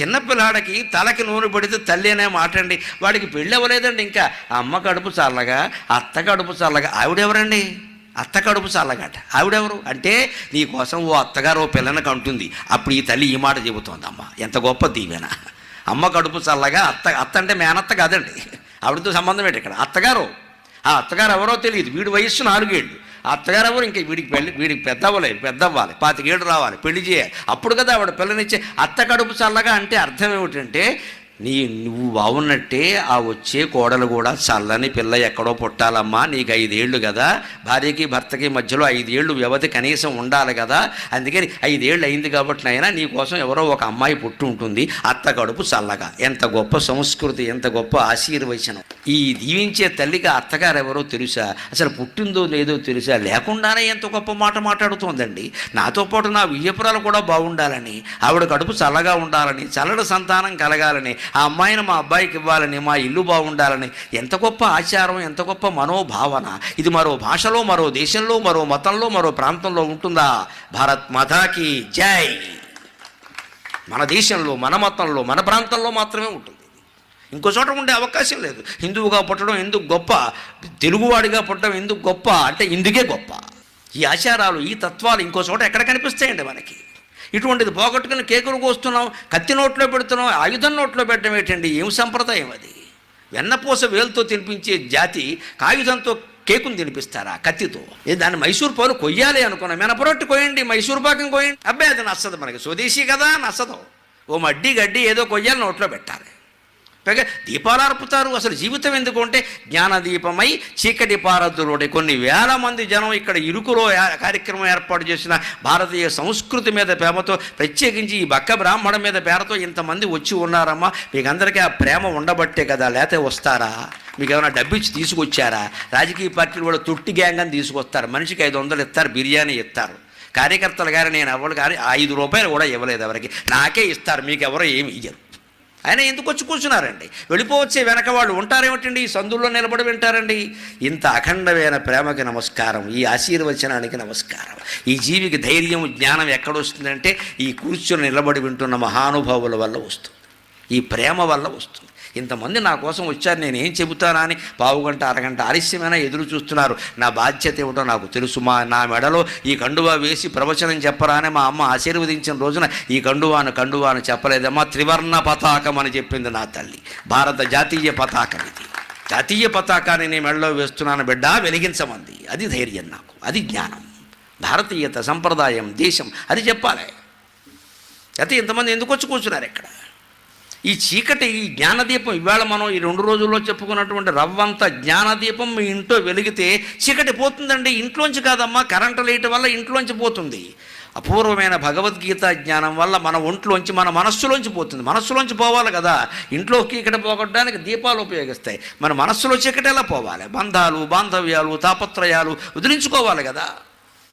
చిన్నపిల్లాడికి తలకి నూనె పడితే తల్లి అనే మాట అండి వాడికి పెళ్ళి అవ్వలేదండి ఇంకా. అమ్మ కడుపు చల్లగా అత్త కడుపు చల్లగా. ఆవిడెవరండి అత్త కడుపు చల్లగాట. ఆవిడెవరు? అంటే నీ కోసం ఓ అత్తగారు ఓ పిల్లని కంటుంది. అప్పుడు ఈ తల్లి ఈ మాట చెబుతోంది అమ్మ ఎంత గొప్ప దీవెన. అమ్మ కడుపు చల్లగా అత్త అత్త అంటే మేనత్త కాదండి. ఆవిడతో సంబంధం ఏంటి ఇక్కడ? అత్తగారు. ఆ అత్తగారు ఎవరో తెలియదు. వీడి వయస్సు నాలుగేళ్ళు. అత్తగారు ఎవరు? ఇంకా వీడికి పెళ్ళి వీడికి పెద్ద అవ్వలేదు పెద్ద అవ్వాలి పాతికేడు రావాలి పెళ్ళి చేయాలి. అప్పుడు కదా ఆవిడ పిల్లనిచ్చే అత్త కడుపు చల్లగా అంటే అర్థం ఏమిటంటే నీ నువ్వు బాగున్నట్టే ఆ వచ్చే కోడలు కూడా చల్లని పిల్ల ఎక్కడో పుట్టాలమ్మా నీకు ఐదేళ్ళు కదా. భార్యకి భర్తకి మధ్యలో ఐదేళ్ళు వ్యవధి కనీసం ఉండాలి కదా. అందుకని ఐదేళ్ళు అయింది కాబట్టి నాయన నీకోసం ఎవరో ఒక అమ్మాయి పుట్టి ఉంటుంది అత్త కడుపు చల్లగా. ఎంత గొప్ప సంస్కృతి ఎంత గొప్ప ఆశీర్వచనం. ఈ దీవించే తల్లికి అత్తగారు ఎవరో తెలుసా? అసలు పుట్టిందో లేదో తెలుసా? లేకుండానే ఎంత గొప్ప మాట మాట్లాడుతోందండి. నాతో పాటు నా వియ్యపురాలు కూడా బాగుండాలని ఆవిడ కడుపు చల్లగా ఉండాలని చల్లడ సంతానం కలగాలని ఆ అమ్మాయిని మా అబ్బాయికి ఇవ్వాలని మా ఇల్లు బాగుండాలని ఎంత గొప్ప ఆచారం ఎంత గొప్ప మనోభావన. ఇది మరో భాషలో మరో దేశంలో మరో మతంలో మరో ప్రాంతంలో ఉంటుందా? భారత్ మాతాకి జై! మన దేశంలో మన మతంలో మన ప్రాంతంలో మాత్రమే ఉంటుంది. ఇంకో చోట ఉండే అవకాశం లేదు. హిందువుగా పుట్టడం ఎందుకు గొప్ప? తెలుగువాడిగా పుట్టడం ఎందుకు గొప్ప? అంటే ఇందుకే గొప్ప. ఈ ఆచారాలు ఈ తత్వాలు ఇంకో చోట ఎక్కడ కనిపిస్తాయండి మనకి? ఇటువంటిది పోగొట్టుకుని కేకులు కోస్తున్నాం కత్తి నోట్లో పెడుతున్నాం ఆయుధం నోట్లో పెట్టడం ఏంటండి? ఏం సంప్రదాయం అది? వెన్నపూస వేలుతో తినిపించే జాతి కాయుధంతో కేకును తినిపిస్తారా? కత్తితో. ఏ దాన్ని మైసూర్ పాలు కొయ్యాలి అనుకున్నాం. మినపరొట్టు కొయ్యండి మైసూర్ పాకం కొయ్యండి. అబ్బాయి అది నచ్చదు మనకి. స్వదేశీ కదా నచ్చదు. ఓ మడ్డి గడ్డి ఏదో కొయ్యాలి నోట్లో పెట్టాలి. పైగా దీపాలు అర్పుతారు అసలు జీవితం ఎందుకు అంటే జ్ఞానదీపమై చీకటి పారద్దులోని కొన్ని వేల మంది జనం ఇక్కడ ఇరుకులో కార్యక్రమం ఏర్పాటు చేసిన భారతీయ సంస్కృతి మీద ప్రేమతో ప్రత్యేకించి ఈ బక్క బ్రాహ్మణ మీద పేరతో ఇంతమంది వచ్చి ఉన్నారమ్మా. మీకు అందరికీ ఆ ప్రేమ ఉండబట్టే కదా. లేతే వస్తారా? మీకు ఏమైనా డబ్బు ఇచ్చి తీసుకొచ్చారా? రాజకీయ పార్టీలు కూడా తొట్టి గ్యాంగ్ అని తీసుకొస్తారు. మనిషికి ఐదు వందలు ఇస్తారు బిర్యానీ ఇస్తారు. కార్యకర్తలు గారు నేను ఎవరు కానీ ఐదు రూపాయలు కూడా ఇవ్వలేదు ఎవరికి. నాకే ఇస్తారు మీకు ఎవరో ఏమి ఇయ్యరు. ఆయన ఎందుకు వచ్చి కూర్చున్నారండి? వెళ్ళిపోవచ్చే వెనక వాళ్ళు ఉంటారేమిటండి? ఈ సందుల్లో నిలబడి వింటారండి. ఇంత అఖండమైన ప్రేమకి నమస్కారం ఈ ఆశీర్వచనానికి నమస్కారం ఈ జీవికి ధైర్యం జ్ఞానం ఎక్కడొస్తుందంటే ఈ కూర్చొని నిలబడి వింటున్న మహానుభావుల వల్ల వస్తుంది. ఈ ప్రేమ వల్ల వస్తుంది. ఇంతమంది నా కోసం వచ్చారు నేను ఏం చెబుతానా అని పావుగంట అరగంట ఆలస్యమైనా ఎదురు చూస్తున్నారు. నా బాధ్యత ఏమిటో నాకు తెలుసు మా నా మెడలో ఈ కండువా వేసి ప్రవచనం చెప్పరా అని మా అమ్మ ఆశీర్వదించిన రోజున ఈ కండువాను కండువాను చెప్పలేదమ్మా త్రివర్ణ పతాకం అని చెప్పింది నా తల్లి. భారత జాతీయ పతాకం ఇది. జాతీయ పతాకాన్ని నేను మెడలో వేస్తున్నాను బిడ్డ వెలిగించమంది. అది ధైర్యం నాకు అది జ్ఞానం. భారతీయత సంప్రదాయం దేశం అది చెప్పాలి. అయితే ఇంతమంది ఎందుకు వచ్చి కూర్చున్నారు ఇక్కడ? ఈ చీకటి ఈ జ్ఞానదీపం ఇవాళ మనం ఈ రెండు రోజుల్లో చెప్పుకున్నటువంటి రవ్వంత జ్ఞానదీపం మీ ఇంట్లో వెలిగితే చీకటి పోతుందండి. ఇంట్లోంచి కాదమ్మా కరెంటు లైట్ వల్ల ఇంట్లోంచి పోతుంది. అపూర్వమైన భగవద్గీత జ్ఞానం వల్ల మన ఒంట్లోంచి మన మనస్సులోంచి పోతుంది. మనస్సులోంచి పోవాలి కదా. ఇంట్లో చీకటి పోగొట్టడానికి దీపాలు ఉపయోగిస్తాయి. మన మనస్సులో చీకటి ఎలా పోవాలి? బంధాలు బాంధవ్యాలు తాపత్రయాలు వదిలించుకోవాలి కదా.